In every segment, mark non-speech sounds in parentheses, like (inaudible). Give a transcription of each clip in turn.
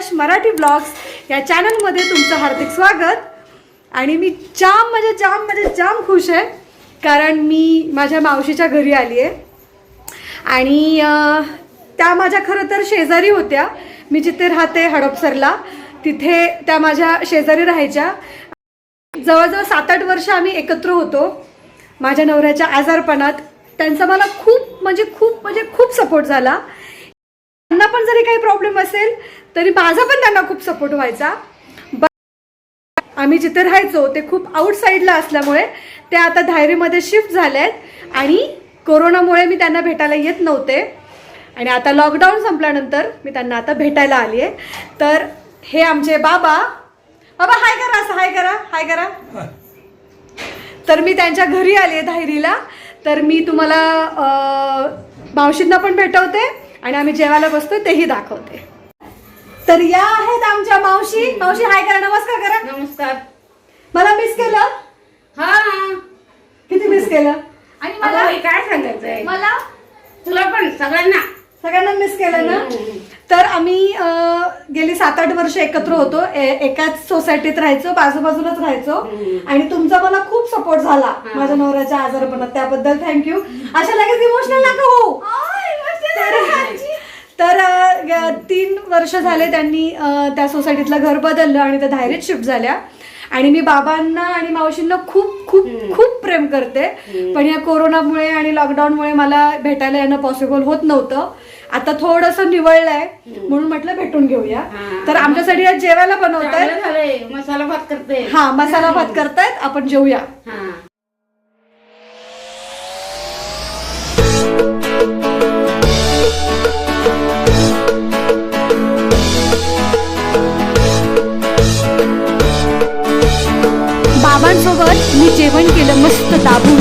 Subhash Marathi blogs या चॅनलमध्ये तुमचं हार्दिक स्वागत. आणि मी जाम म्हणजे जाम म्हणजे जाम खुश आहे कारण मी माझ्या मावशीच्या घरी आली आहे आणि त्या माझ्या खरं तर शेजारी होत्या. मी जिथे राहते हडपसरला तिथे त्या माझ्या शेजारी राहायच्या. जवळजवळ सात आठ वर्ष आम्ही एकत्र होतो. माझ्या नवऱ्याच्या आजारपणात त्यांचा मला खूप म्हणजे खूप म्हणजे खूप सपोर्ट झाला. त्यांना पण जरी काही प्रॉब्लेम असेल तरी माझा पण त्यांना खूप सपोर्ट व्हायचा. आम्ही जिथे राहायचो ते खूप आउटसाईडला असल्यामुळे ते आता धायरीमध्ये शिफ्ट झाले आहेत आणि कोरोनामुळे मी त्यांना भेटायला येत नव्हते. आणि आता लॉकडाऊन संपल्यानंतर मी त्यांना आता भेटायला आली आहे तर हे आमचे बाबा. बाबा हाय करा असं हाय करा हाय करा. तर मी त्यांच्या घरी आली आहे धायरीला तर मी तुम्हाला मावशींना पण भेटवते. आणि आम्ही जेवायला बसतोय तेही दाखवते. तर या आहेत आमच्या मावशी. मावशी हाय करा नमस्कार करा. नमस्कार. मला मिस केलं? हा. किती मिस केलं? आणि मला हे काय सांगायचंय? मला? तुला पण सगळ्यांना. सगळ्यांना मिस केलं ना? तर आम्ही गेली सात आठ वर्ष एकत्र होतो. एकाच सोसायटीत राहायचो बाजूबाजूलाच राहायचो. आणि तुमचा मला खूप सपोर्ट झाला. माझ्या नवऱ्याच्या आजारपणात. त्याबद्दल थँक्यू अशा लगेच इमोशनल नका हो तर- तीन वर्ष झाले त्यांनी त्या सोसायटीतलं घर बदललं आणि त्या धायरीत शिफ्ट झाल्या. आणि मी बाबांना आणि मावशींना खूप खूप खूप प्रेम करते. पण या कोरोनामुळे आणि लॉकडाऊनमुळे मला भेटायला येणं पॉसिबल होत नव्हतं. आता थोडंसं निवळलंय. म्हणून म्हटलं भेटून घेऊया. तर आमच्यासाठी आज जेवायला झालंय. मसाला भात करते हा मसाला भात करतायत. आपण जेवूया. जेवण केलं मस्त दाबून.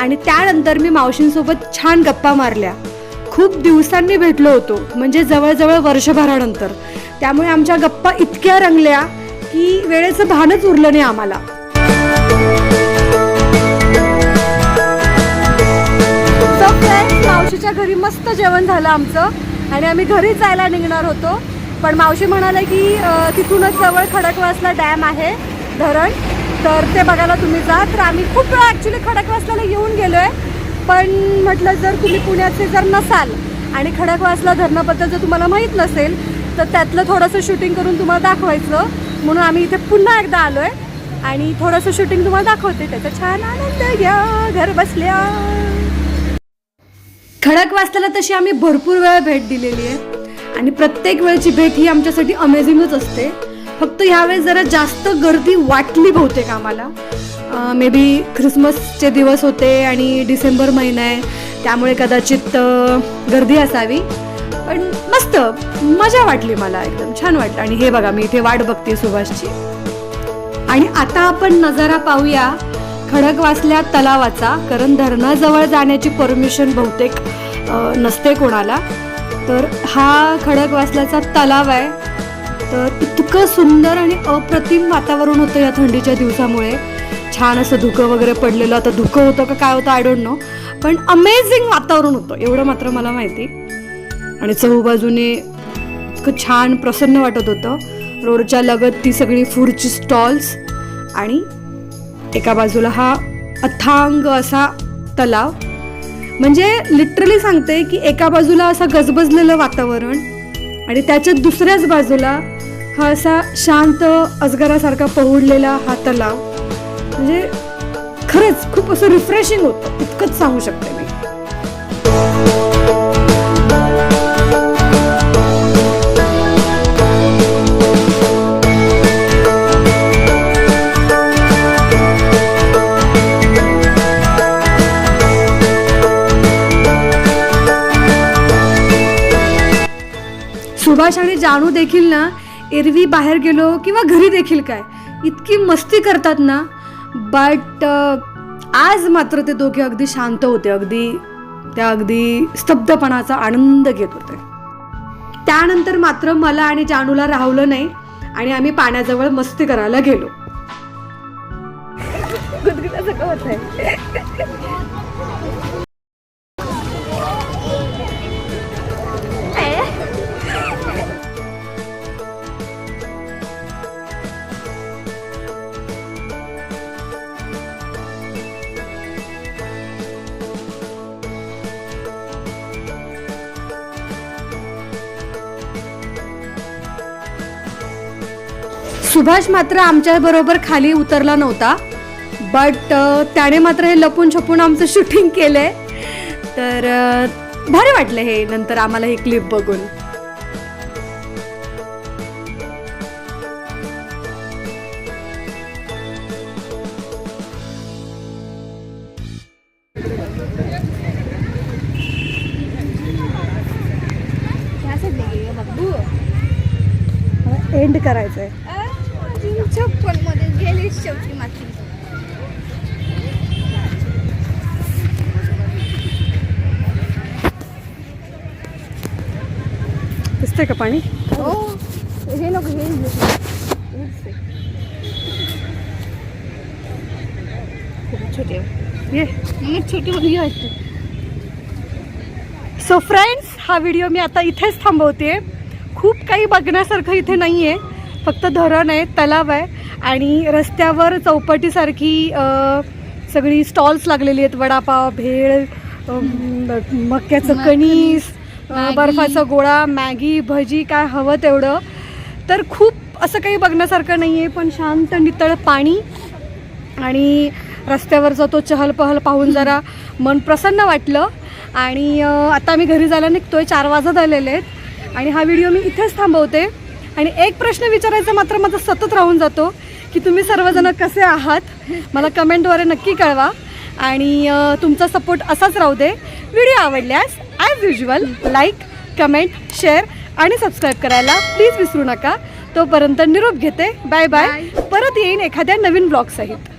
आणि त्यानंतर मी मावशींसोबत छान गप्पा मारल्या. खूप दिवसांनी भेटलो होतो म्हणजे जवळजवळ वर्षभरानंतर. त्यामुळे आमच्या गप्पा इतक्या रंगल्या की वेळेचं भानच उरलं नाही आम्हाला. मावशीच्या घरी मस्त जेवण झालं आमचं. आणि आम्ही घरी जायला निघणार होतो. पण मावशी म्हणाले की तिथूनच जवळ खडकवासला डॅम आहे धरण. तर ते बघायला तुम्ही जा. तर आम्ही खूप वेळा ॲक्च्युली खडकवासला येऊन गेलो आहे पण म्हटलं जर तुम्ही पुण्याचे जर नसाल आणि खडकवासला धरणाबद्दल जर तुम्हाला माहीत नसेल तर त्यातलं थोडंसं शूटिंग करून तुम्हाला दाखवायचं. म्हणून आम्ही इथे पुन्हा एकदा आलो आहे आणि थोडंसं शूटिंग तुम्हाला दाखवते. त्याचा छान आनंद घ्या. घर बसल्या. खडक तशी आम्ही भरपूर वेळा भेट दिलेली आहे. आणि प्रत्येक वेळची भेट ही आमच्यासाठी अमेझिंगच असते. फक्त ह्यावेळेस जरा जास्त गर्दी वाटली बहुतेक आम्हाला. मे बी ख्रिसमसचे दिवस होते आणि डिसेंबर महिना आहे त्यामुळे कदाचित गर्दी असावी. पण मस्त मजा वाटली मला एकदम छान वाटलं. आणि हे बघा मी इथे वाट बघते सुभाषची. आणि आता आपण नजारा पाहूया खडकवासल्या तलावाचा कारण धरणाजवळ जाण्याची परमिशन बहुतेक नसते कोणाला. तर हा खडकवासल्याचा तलाव आहे. तर इतकं सुंदर आणि अप्रतिम वातावरण होतं या थंडीच्या दिवसामुळे. छान असं धुकं वगैरे पडलेलं. आता धुकं होतं का काय होतं आय डोंट नो पण अमेझिंग वातावरण होतं एवढं मात्र मला माहिती. आणि चहूबाजूने इतकं छान प्रसन्न वाटत होतं. रोडच्या लगत ती सगळी फूडची स्टॉल्स आणि एका बाजूला हा अथांग असा तलाव. म्हणजे लिटरली सांगते की एका बाजूला असं गजबजलेलं वातावरण आणि त्याच्या दुसऱ्याच बाजूला हा असा शांत अजगरासारखा पहुडलेला हा तलाव. म्हणजे खरंच खूप असं रिफ्रेशिंग होतं. इतकंच सांगू शकते मी. सुभाष आणि जानू देखील ना एरवी बाहेर गेलो किंवा घरी देखील काय इतकी मस्ती करतात ना. बट आज मात्र ते दोघे अगदी शांत होते अगदी त्या अगदी स्तब्धपणाचा आनंद घेत होते. त्यानंतर मात्र मला आणि जानूला राहवलं नाही आणि आम्ही पाण्याजवळ मस्ती करायला गेलो. सुभाष मात्र आमच्याबरोबर खाली उतरला नव्हता. बट त्याने मात्र हे लपून छपून आमचं शूटिंग केलंय. तर भारी वाटलं हे नंतर आम्हाला ही क्लिप बघून. एंड करायचंय. छप्पन मध्ये गेली शेवटी माती. दिसतंय का पाणी? हो हे नको हे छोटे ये. छोटी मुलगी वाटते. सो फ्रेंड्स हा व्हिडिओ मी आता इथेच थांबवते खूप काही बघण्यासारखं इथे नाही आहे फक्त धरण आहे तलाव आहे आणि रस्त्यावर चौपाटीसारखी सगळी स्टॉल्स लागलेली आहेत. वडापाव भेळ मक्याचं कणीस. बर्फाचा गोळा मॅगी भजी काय हवं तेवढं. तर खूप असं काही बघण्यासारखं नाही आहे पण शांत नितळ पाणी आणि रस्त्यावरचा तो चहलपहल पाहून (laughs) जरा मन प्रसन्न वाटलं. आणि आता मी घरी जायला निघतोय चार वाजत आलेले आहेत. आणि हा व्हिडिओ मी इथेच थांबवते. आणि एक प्रश्न विचारायचा मात्र माझा सतत राहून जातो की तुम्ही सर्वजण कसे आहात? मला कमेंटद्वारे नक्की कळवा. आणि तुमचा सपोर्ट असाच राहू दे. व्हिडिओ आवडल्यास as usual like comment share आणि सबस्क्राईब करायला प्लीज विसरू नका. तोपर्यंत निरोप घेते. बाय बाय परत येईन एखाद्या नवीन ब्लॉगसहित